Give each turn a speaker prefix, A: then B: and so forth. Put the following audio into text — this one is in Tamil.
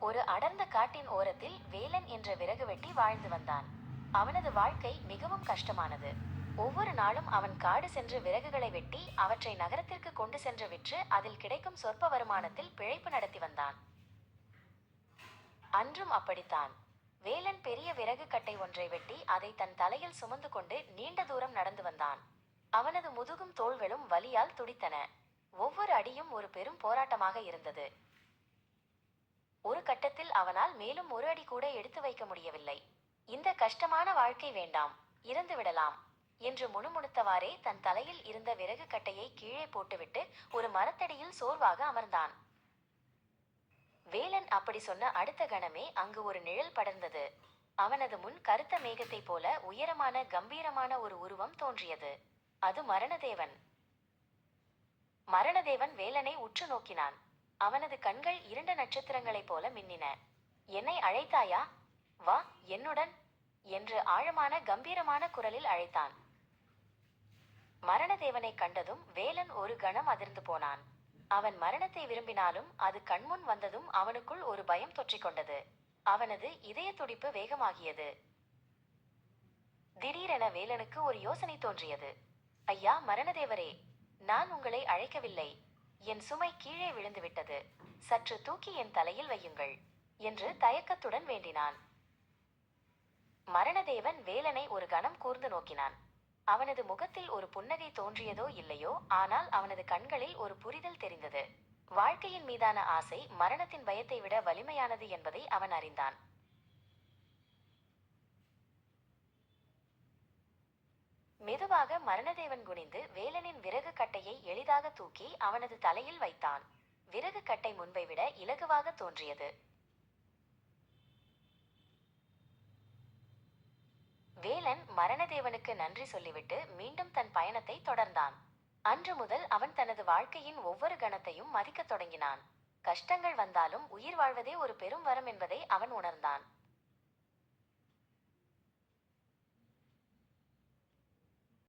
A: ஒரு அடர்ந்த காட்டின் ஓரத்தில் வேலன் என்ற விறகு வெட்டி வாழ்ந்து வந்தான். அவனது வாழ்க்கை மிகவும் கஷ்டமானது. ஒவ்வொரு நாளும் அவன் காடு சென்று விறகுகளை வெட்டி அவற்றை நகரத்திற்கு கொண்டு சென்று விற்று அதில் கிடைக்கும் சொற்ப வருமானத்தில் பிழைப்பு நடத்தி வந்தான். அன்றும் அப்படித்தான். வேலன் பெரிய விறகு கட்டை ஒன்றை வெட்டி அதை தன் தலையில் சுமந்து கொண்டு நீண்ட தூரம் நடந்து வந்தான். அவனது முதுகும் தோள்களும் வலியால் துடித்தன. ஒவ்வொரு அடியும் ஒரு பெரும் போராட்டமாக இருந்தது. ஒரு கட்டத்தில் அவனால் மேலும் ஒரு அடி கூட எடுத்து வைக்க முடியவில்லை. இந்த கஷ்டமான வாழ்க்கை வேண்டாம் இறந்து விடலாம் என்று முணுமுணுத்தவாறே தன் தலையில் இருந்த விறகு கட்டையை கீழே போட்டுவிட்டு ஒரு மரத்தடியில் சோர்வாக அமர்ந்தான். வேலன் அப்படி சொன்ன அடுத்த கணமே அங்கு ஒரு நிழல் படர்ந்தது. அவனது முன் கருத்த மேகத்தைப் போல உயரமான கம்பீரமான ஒரு உருவம் தோன்றியது. அது மரணதேவன். மரணதேவன் வேலனை உற்று நோக்கினான். அவனது கண்கள் இரண்டு நட்சத்திரங்களைப் போல மின்னின. என்னை அழைத்தாயா? வா என்னுடன் என்று ஆழமான கம்பீரமான குரலில் அழைத்தான். மரணதேவனை கண்டதும் வேலன் ஒரு கணம் அதிர்ந்து போனான். அவன் மரணத்தை விரும்பினாலும் அது கண்முன் வந்ததும் அவனுக்குள் ஒரு பயம் தொற்றிக்கொண்டது அவனது இதய துடிப்பு வேகமாகியது. திடீரென வேலனுக்கு ஒரு யோசனை தோன்றியது. ஐயா மரணதேவரே நான் உங்களை அழைக்கவில்லை. என் சுமை கீழே விழுந்துவிட்டது. சற்று தூக்கி என் தலையில் வையுங்கள் என்று தயக்கத்துடன் வேண்டினான். மரணதேவன் வேலனை ஒரு கணம் கூர்ந்து நோக்கினான். அவனது முகத்தில் ஒரு புன்னகை தோன்றியதோ இல்லையோ ஆனால் அவனது கண்களில் ஒரு புரிதல் தெரிந்தது. வாழ்க்கையின் மீதான ஆசை மரணத்தின் பயத்தை விட வலிமையானது என்பதை அவன் அறிந்தான். மெதுவாக மரணதேவன் குனிந்து வேலனின் விறகு கட்டையை எளிதாக தூக்கி அவனது தலையில் வைத்தான். விறகு கட்டை முன்பை விட இலகுவாக தோன்றியது. வேலன் மரணதேவனுக்கு நன்றி சொல்லிவிட்டு மீண்டும் தன் பயணத்தை தொடர்ந்தான். அன்று முதல் அவன் தனது வாழ்க்கையின் ஒவ்வொரு கணத்தையும் மதிக்கத் தொடங்கினான். கஷ்டங்கள் வந்தாலும் உயிர் வாழ்வதே ஒரு பெரும் வரம் என்பதை அவன் உணர்ந்தான்.